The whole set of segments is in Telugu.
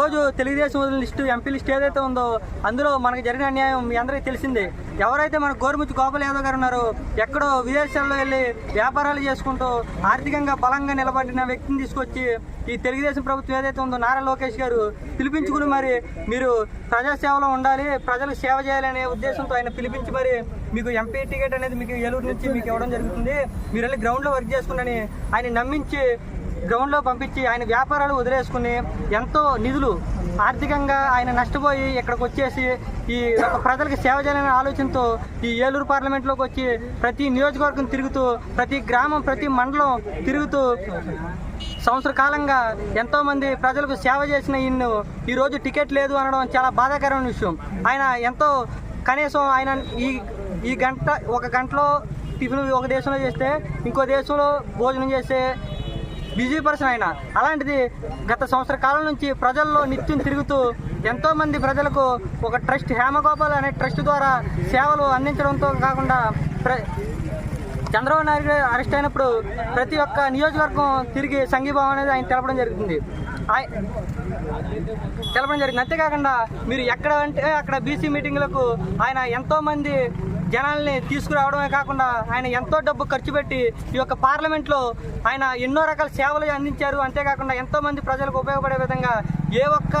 రోజు తెలుగుదేశం లిస్టు ఎంపీ లిస్ట్ ఏదైతే ఉందో అందులో మనకు జరిగిన అన్యాయం మీ అందరికీ తెలిసిందే. ఎవరైతే మన గోరుముచ్చి గోపాల్ యాదవ్ గారు ఉన్నారో ఎక్కడో విదేశాల్లో వెళ్ళి వ్యాపారాలు చేసుకుంటూ ఆర్థికంగా బలంగా నిలబడిన వ్యక్తిని తీసుకొచ్చి ఈ తెలుగుదేశం ప్రభుత్వం ఏదైతే ఉందో నారా లోకేష్ గారు పిలిపించుకుని మరి మీరు ప్రజాసేవలో ఉండాలి ప్రజలకు సేవ చేయాలనే ఉద్దేశంతో ఆయన పిలిపించి మరి మీకు ఎంపీ టికెట్ అనేది మీకు ఏలూరు నుంచి మీకు ఇవ్వడం జరుగుతుంది. మీరు వెళ్ళి గ్రౌండ్లో వర్క్ చేసుకుని ఆయన నమ్మించి గ్రౌండ్లో పంపించి ఆయన వ్యాపారాలు వదిలేసుకుని ఎంతో నిధులు ఆర్థికంగా ఆయన నష్టపోయి ఇక్కడికి వచ్చేసి ఈ ప్రజలకు సేవ చేయాలనే ఆలోచనతో ఈ ఏలూరు పార్లమెంట్లోకి వచ్చి ప్రతి నియోజకవర్గం తిరుగుతూ ప్రతి గ్రామం ప్రతి మండలం తిరుగుతూ సంవత్సర కాలంగా ఎంతోమంది ప్రజలకు సేవ చేసిన ఈయన్ను ఈరోజు టికెట్ లేదు అనడం చాలా బాధాకరమైన విషయం. ఆయన ఎంతో కనీసం ఆయన ఈ ఈ గంట ఒక గంటలో టిఫిన్ ఒక దేశంలో చేస్తే ఇంకో దేశంలో భోజనం చేస్తే బిజీ పర్సన్ ఆయన అలాంటిది గత సంవత్సర కాలం నుంచి ప్రజల్లో నిత్యం తిరుగుతూ ఎంతోమంది ప్రజలకు ఒక ట్రస్ట్ హేమగోపాల్ అనే ట్రస్ట్ ద్వారా సేవలు అందించడంతో కాకుండా ప్ర చంద్రబాబు నాయుడు గారు అరెస్ట్ అయినప్పుడు ప్రతి ఒక్క నియోజకవర్గం తిరిగి సంఘీభావం అనేది ఆయన తెలపడం జరుగుతుంది. తెలపడం జరిగింది. అంతేకాకుండా మీరు ఎక్కడ అంటే అక్కడ బీసీ మీటింగ్లకు ఆయన ఎంతోమంది జనాల్ని తీసుకురావడమే కాకుండా ఆయన ఎంతో డబ్బు ఖర్చు పెట్టి ఈ యొక్క పార్లమెంట్లో ఆయన ఎన్నో రకాల సేవలు అందించారు. అంతేకాకుండా ఎంతో మంది ప్రజలకు ఉపయోగపడే విధంగా ఏ ఒక్క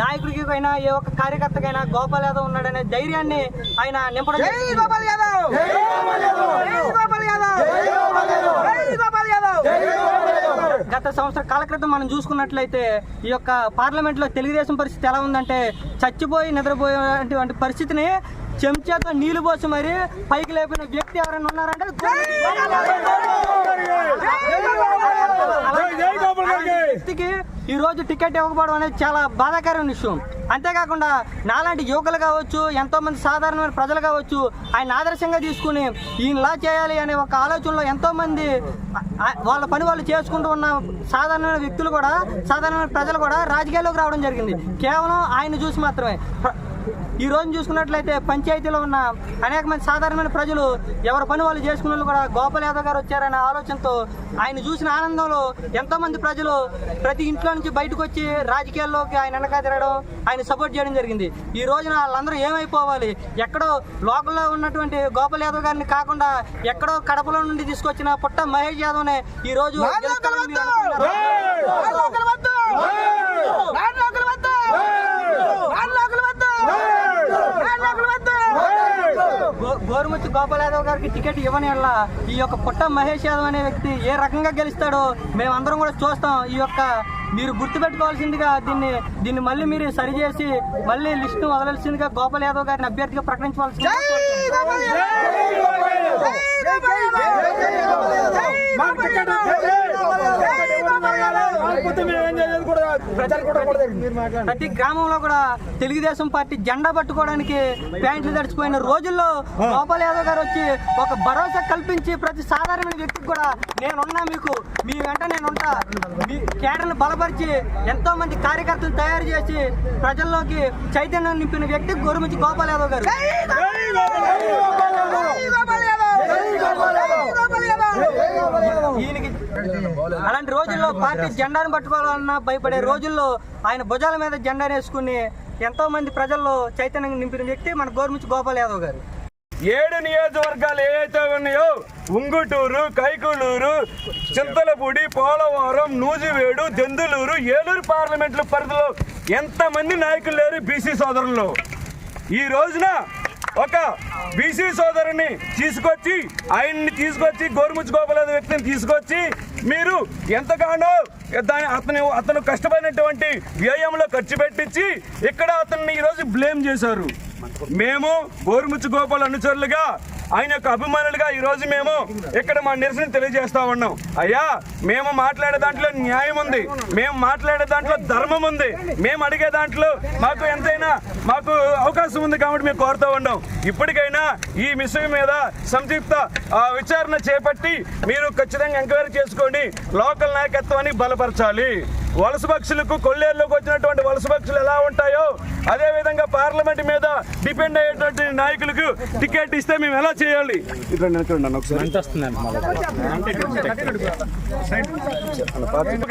నాయకుడికైనా ఏ ఒక్క కార్యకర్తకైనా గోపాల్ యాదవ్ ఉన్నాడనే ధైర్యాన్ని ఆయన నింపడం జరిగింది. గోపాల్ యాదవ్! జై గోపాల్ యాదవ్! జై గోపాల్ యాదవ్! గత సంవత్సర కాల క్రితం మనం చూసుకున్నట్లయితే ఈ యొక్క పార్లమెంట్లో తెలుగుదేశం పరిస్థితి ఎలా ఉందంటే చచ్చిపోయి నిద్రపోయేటువంటి పరిస్థితిని చెంచాతో నీళ్ళు పోసి మరి పైకి లేపిన వ్యక్తి ఎవరైనా ఉన్నారంటే వ్యక్తికి ఈ రోజు టికెట్ ఇవ్వకపోవడం అనేది చాలా బాధాకరమైన విషయం. అంతేకాకుండా నాలాంటి యువకులు కావచ్చు ఎంతో మంది సాధారణమైన ప్రజలు కావచ్చు ఆయన ఆదర్శంగా తీసుకుని ఈయనలా చేయాలి అనే ఒక ఆలోచనలో ఎంతో మంది వాళ్ళ పని వాళ్ళు చేసుకుంటూ ఉన్న సాధారణమైన వ్యక్తులు కూడా సాధారణమైన ప్రజలు కూడా రాజకీయాల్లోకి రావడం జరిగింది. కేవలం ఆయన చూసి మాత్రమే. ఈ రోజు చూసుకున్నట్లయితే పంచాయతీలో ఉన్న అనేక మంది సాధారణమైన ప్రజలు ఎవరి పని వాళ్ళు చేసుకున్న వాళ్ళు కూడా గోపాల్ యాదవ్ గారు వచ్చారనే ఆలోచనతో ఆయన చూసిన ఆనందంలో ఎంతో మంది ప్రజలు ప్రతి ఇంట్లో నుంచి బయటకు వచ్చి రాజకీయాల్లోకి ఆయన వెనక తిరగడం ఆయన సపోర్ట్ చేయడం జరిగింది. ఈ రోజున వాళ్ళందరూ ఏమైపోవాలి? ఎక్కడో లోకల్లో ఉన్నటువంటి గోపాల్ యాదవ్ గారిని కాకుండా ఎక్కడో కడపలో నుండి తీసుకొచ్చిన పుట్ట మహేష్ యాదవ్నే ఈ రోజు గోరుముచ్చి గోపాల్ యాదవ్ గారికి టికెట్ ఇవ్వని వల్ల ఈ యొక్క పుట్ట మహేష్ యాదవ్ అనే వ్యక్తి ఏ రకంగా గెలుస్తాడో మేమందరం కూడా చూస్తాం. ఈ యొక్క మీరు గుర్తుపెట్టుకోవాల్సిందిగా దీన్ని దీన్ని మళ్ళీ మీరు సరిచేసి మళ్ళీ లిస్టు వదలాల్సిందిగా గోపాల్ యాదవ్ గారిని అభ్యర్థిగా ప్రకటించవలసిందిగా ప్రతి గ్రామంలో కూడా తెలుగుదేశం పార్టీ జెండా పట్టుకోవడానికి ప్యాంట్లు తడిచిపోయిన రోజుల్లో గోపాల్ యాదవ్ గారు వచ్చి ఒక భరోసా కల్పించి ప్రతి సాధారణమైన వ్యక్తికి కూడా నేనున్నా మీకు మీ వెంట నేనుంటా మీ కేడర్ను బలపరిచి ఎంతో మంది కార్యకర్తలు తయారు చేసి ప్రజల్లోకి చైతన్యం నింపిన వ్యక్తి గోరుముచి గోపాల్ యాదవ్ గారు. ఈయనకి రోజుల్లో పార్టీ జెండాను పట్టుకోవాలన్నా భయపడే రోజుల్లో ఆయన భుజాల మీద జెండా వేసుకుని ఎంతో మంది ప్రజల్లో చైతన్యం నింపిన వ్యక్తి మన గోరుముచి గోపాల్ యాదవ్ గారు. ఏడు నియోజకవర్గాలు ఏవైతే ఉన్నాయో ఉంగుటూరు కైకులూరు చింతలపూడి పోలవరం నూజివేడు దెందులూరు ఏలూరు పార్లమెంట్ల పరిధిలో ఎంతమంది నాయకులు లేరు బీసీ సోదరులు ఈ రోజున ఒక బీసీ సోదరుని తీసుకొచ్చి ఆయన్ని తీసుకొచ్చి గోరుముచ్చు గోపాల వ్యక్తిని తీసుకొచ్చి మీరు ఎంతగానో దాని అతను అతను కష్టపడినటువంటి వ్యయంలో ఖర్చు పెట్టించి ఇక్కడ అతన్ని ఈరోజు బ్లేమ్ చేశారు. మేము గోరుముచ్చు గోపాల్ అనుచరులుగా ఆయన యొక్క అభిమానులుగా ఈరోజు మేము ఇక్కడ మా నిరసన తెలియజేస్తా ఉన్నాం. అయ్యా మేము మాట్లాడే దాంట్లో న్యాయం ఉంది. మేము మాట్లాడే దాంట్లో ధర్మం ఉంది. మేము అడిగే దాంట్లో మాకు ఎంతైనా మాకు అవకాశం ఉంది కాబట్టి మేము కోరుతూ ఉన్నాం. ఇప్పటికైనా ఈ విషయం మీద సంక్షిప్త విచారణ చేపట్టి మీరు ఖచ్చితంగా ఎంక్వైరీ చేసుకోండి. లోకల్ నాయకత్వాన్ని బలపరచాలి. వలస పక్షులకు కొల్లేరులోకి వచ్చినటువంటి వలస పక్షులు ఎలా ఉంటాయో అదే విధంగా పార్లమెంట్ మీద డిపెండ్ అయ్యేటువంటి నాయకులకు టికెట్ ఇస్తే మేము ఎలా చేయాలి?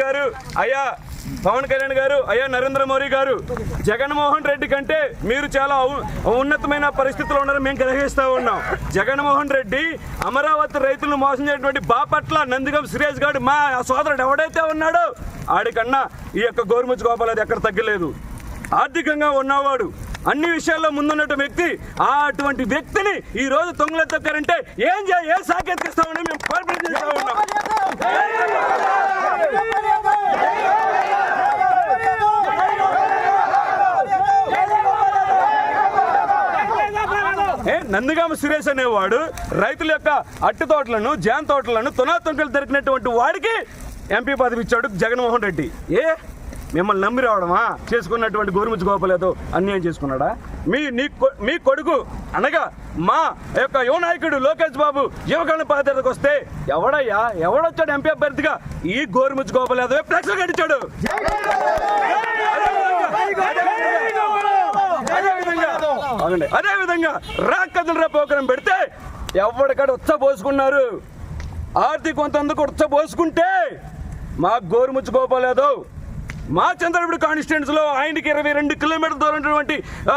గారు అయ్యా పవన్ కళ్యాణ్ గారు అయ్యా నరేంద్ర మోడీ గారు జగన్మోహన్ రెడ్డి కంటే మీరు చాలా ఉన్నతమైన పరిస్థితుల్లో ఉన్నారని మేము గ్రహిస్తూ ఉన్నాం. జగన్మోహన్ రెడ్డి అమరావతి రైతులను మోసం చేయటువంటి బాపట్ల నందిగం సురేష్ గారు మా సోదరుడు ఎవడైతే ఉన్నాడో ఆడికన్నా ఈ యొక్క గోరుముచ్చు గోపాల అది ఎక్కడ తగ్గలేదు. ఆర్థికంగా ఉన్నవాడు అన్ని విషయాల్లో ముందున్నట్టు వ్యక్తి ఆ అటువంటి వ్యక్తిని ఈ రోజు తొంగలు తొక్కారంటే ఏం చేయ ఏ సాకేతిస్తామని మేము కోఆపరేట్ చేస్తా ఉన్నాం. నందిగామ సురేష్ అనేవాడు రైతుల యొక్క అట్టి తోటలను జాన్ తోటలను తునాతుంకలు దొరికినటువంటి వాడికి ఎంపీ పదవి ఇచ్చాడు జగన్మోహన్ రెడ్డి. ఏ? మిమ్మల్ని నమ్మి రావడమా? చేసుకున్నటువంటి గోరుముచ్చు గోపలేదు అన్యాయం చేసుకున్నాడా? మీ నీ కొ- మీ కొడుకు అనగా మా యొక్క యువ నాయకుడు లోకేష్ బాబు యువకరణ పాత్రకు వస్తే ఎవడయ్యా? ఎవడొచ్చాడు ఎంపీ అభ్యర్థిగా? ఈ గోరుముచ్చు గోపలేదు ఫ్లెక్స్ కట్టించాడు అదే విధంగా అదేవిధంగా అదే విధంగా రాక్కదులు రా పెడితే ఎవరికాడ ఉత్స పోసుకున్నారు ఆర్థిక కొంతందుకు ఉచ్చబోసుకుంటే పోసుకుంటే గోరుముచ్చుకోపోలేదు మా చంద్రపుడు కాన్స్టిట్యూన్స్లో ఆయనకి ఇరవై రెండు కిలోమీటర్ దూరం ఉన్నటువంటి ఆ,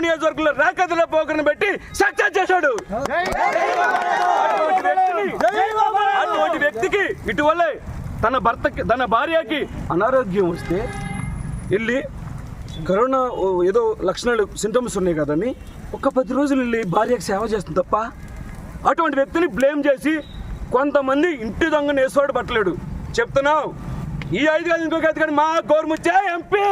నియోజకవర్గంలో రాకదుల పోకరణ పెట్టి సక్సెస్ చేశాడు. అటువంటి వ్యక్తికి ఇటీవలే తన భర్తకి తన భార్యకి అనారోగ్యం వస్తే వెళ్ళి కరోనా ఓ ఏదో లక్షణాలు సింటమ్స్ ఉన్నాయి కదని ఒక పది రోజులు వెళ్ళి భార్యకు సేవ చేస్తుంది తప్ప అటువంటి వ్యక్తిని బ్లేమ్ చేసి కొంతమంది ఇంటి దొంగను వేసుకోడు పట్టలేడు. చెప్తున్నావు. ఈ ఐదు కాదు ఇంకొక ఐదు కానీ మా గోరుముచ్చే ఎంపీ.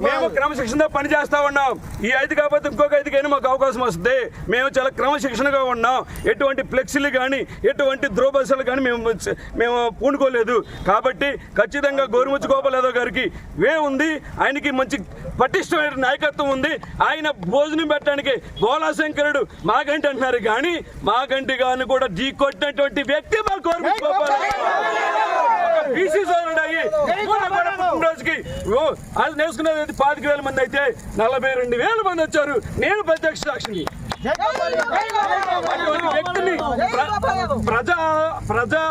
మేము- క్రమశిక్షణతో పని చేస్తా ఉన్నాం. ఈ ఐదు కాకపోతే ఇంకొక ఐదుకైనా మాకు అవకాశం వస్తుంది. మేము చాలా క్రమశిక్షణగా ఉన్నాం. ఎటువంటి ఫ్లెక్సీలు కానీ ఎటువంటి ద్రోబసలు కానీ మేము మేము పూనుకోలేదు. కాబట్టి ఖచ్చితంగా గోరుముచ్చు గోపాల్ యాదవ్ గారికి వే ఉంది. ఆయనకి మంచి పటిష్టమైన నాయకత్వం ఉంది. ఆయన భోజనం పెట్టడానికి బోలాశంకరుడు మాగంటి అంటున్నారు. కానీ మాగంటి గారిని కూడా ఢీ కొట్టినటువంటి వ్యక్తి మా ఒక బీసీ సోదరుడు అయ్యి కూడా కూడా పుట్టినరోజుకి ఓ, వాళ్ళు నేర్చుకునేది పాతిక వేల మంది అయితే నలభై రెండు వేల మంది వచ్చారు. నేను ప్రత్యక్ష సాక్షిని. వ్యక్తిని ప్ర- ప్రజా ప్రజా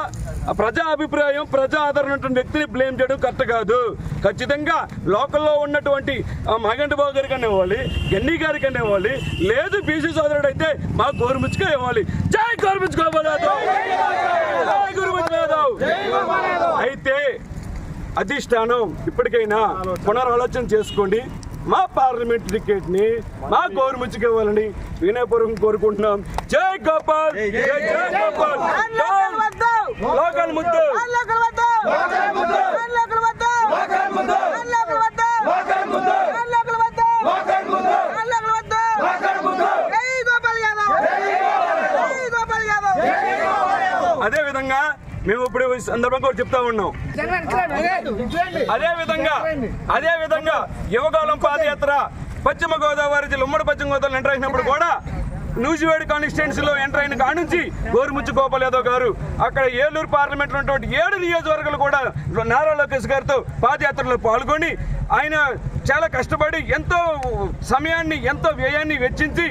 ప్రజా అభిప్రాయం ప్రజా ఆదరణ ఉన్నటువంటి వ్యక్తిని బ్లేమ్ చేయడం కరెక్ట్ కాదు. ఖచ్చితంగా లోకల్లో ఉన్నటువంటి ఆ, మగంటి బాబు గారికి ఇవ్వాలి గన్ని గారికి ఇవ్వాలి లేదు బీసీ సోదరుడు అయితే మా గోరుముచ్చుగా ఇవ్వాలి. జై గోరుముచ్చు గోపాలయాదవ్ జై గోరుముచ్చు యాదవ్! అయితే అధిష్టానం ఇప్పటికైనా పునరాలోచన చేసుకోండి. మా పార్లమెంట్ టికెట్ని మా గోరుముచ్చుకి ఇవ్వాలని వినయపూర్వకం కోరుకుంటున్నాం. జై గోపాల్! జై జై గోపాల్! లోకల్ ముద్దు! అదే విధంగా మేము ఇప్పుడు ఈ సందర్భంగా చెప్తా ఉన్నాం. అదే విధంగా అదే విధంగా యువకాలం పాదయాత్ర పశ్చిమ గోదావరి జిల్లా ఉమ్మడి పశ్చిమ గోదావరి ఎంటర్ అయినప్పుడు కూడా నూజివేడి కాన్స్టిట్యున్సీలో ఎంటర్ అయిన కాడ నుంచి గోరుముచ్చు గోపాల్ యాదవ్ గారు అక్కడ ఏలూరు పార్లమెంట్లో ఉన్నటువంటి ఏడు నియోజకవర్గాలు కూడా నారా లోకేష్ గారితో పాదయాత్రలో పాల్గొని ఆయన చాలా కష్టపడి ఎంతో సమయాన్ని ఎంతో వ్యయాన్ని వెచ్చించి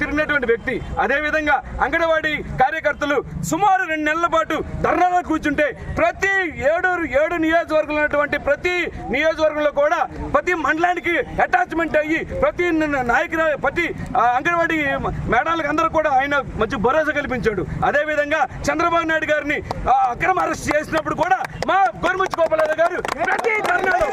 తిరిగినటువంటి వ్యక్తి. అదేవిధంగా అంగన్వాడీ కార్యకర్తలు సుమారు రెండు నెలల పాటు ధర్నాలో కూర్చుంటే ప్రతి ఏడు ఏడు నియోజకవర్గంలో ఉన్నటువంటి ప్రతి నియోజకవర్గంలో కూడా ప్రతి మండలానికి అటాచ్మెంట్ అయ్యి ప్రతి నాయకుల ప్రతి అంగన్వాడి అంగన్వాడీ మేడాలకు అందరూ కూడా ఆయన మంచి భరోసా కల్పించాడు. అదేవిధంగా చంద్రబాబు నాయుడు గారిని అక్రమ అరెస్ట్ చేసినప్పుడు కూడా మా గోరుముచ్చి గోపాలరావు గారు ప్రతి ధర్నాలో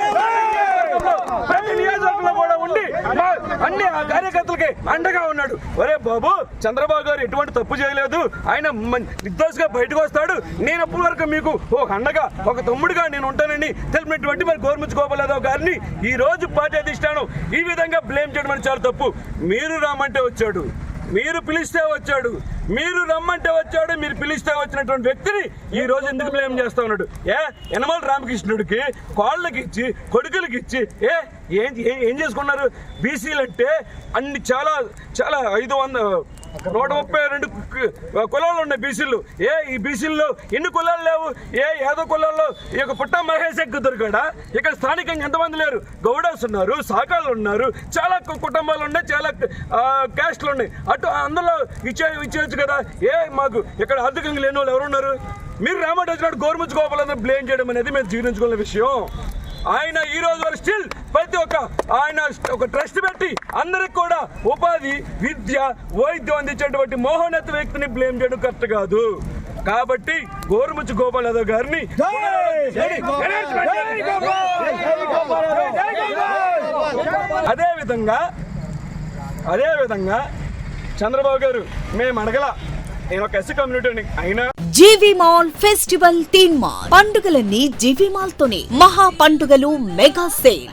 ప్రతి నియోజకవర్గంలో కూడా ఉండి మా అన్ని ఆ కార్యకర్తలకి అండగా ఉన్నాడు. ఒరే బాబు చంద్రబాబు గారు ఎటువంటి తప్పు చేయలేదు. ఆయన మ- నిర్దోషిగా బయటకు వస్తాడు. నేను అప్పటి వరకు మీకు ఒక అండగా ఒక తమ్ముడుగా నేను ఉంటానని తెలిపినటువంటి మరి గోరుముచ్చు గోపాలరావు గారిని ఈ రోజు పార్టీ అధిష్టానం ఈ విధంగా బ్లేమ్ చేయడం చాలా తప్పు. మీరు రామంటే వచ్చాడు. మీరు పిలిస్తే వచ్చాడు. మీరు రమ్మంటే వచ్చాడు మీరు పిలిస్తే వచ్చినటువంటి వ్యక్తిని ఈ రోజు ఎందుకు బ్లేమ్ చేస్తా ఉన్నాడు? ఏ? యనమల రామకృష్ణుడికి కోళ్ళకి ఇచ్చి కొడుకులకి ఇచ్చి ఏ ఏం ఏం- చేసుకున్నారు? బీసీలు అంటే అన్ని చాలా చాలా ఐదు వంద నూట ముప్పై రెండు కులాలు ఉన్నాయి బీసీలు. ఏ ఈ బీసీల్లో ఎన్ని కులాలు లేవు? ఏ ఏదో కులాల్లో ఈ యొక్క పుట్ట మహేష్ ఎగ్గు దొరికాడా? ఇక్కడ స్థానికంగా ఎంతమంది లేరు? గౌడాస్ ఉన్నారు సాకాలు ఉన్నారు చాలా కుటుంబాలు ఉన్నాయి చాలా క్యాస్ట్లు ఉన్నాయి. అటు అందులో ఇచ్చే ఇచ్చేయచ్చు కదా. ఏ మాకు ఇక్కడ ఆర్థికంగా లేని వాళ్ళు ఎవరున్నారు మీరు రామోట్ వచ్చినట్టు గోరుముచ్చు గోపాలందరూ బ్లేమ్ చేయడం అనేది మేము జీర్ణించుకున్న విషయం. ఆయన ఈ రోజు వరకు స్టిల్ ఆయన ఒక ట్రస్ట్ పెట్టి అందరికి కూడా ఉపాధి విద్య వైద్యం అందించేటువంటి మోహోన్నత వ్యక్తిని బ్లేమ్ చేయడం కరెక్ట్ కాదు. కాబట్టి గోరుముచ్చు గోపాల్ యాదవ్ గారిని అదే విధంగా అదే విధంగా చంద్రబాబు గారు మేము అడగల నేను ఒక ఎస్సీ కమ్యూనిటీని అయినా జీవి మాల్ ఫెస్టివల్ తీన్ మాల్ పండుగలన్నీ జీవి మాల్ తోనే మహా పండుగలు మెగా సేల్.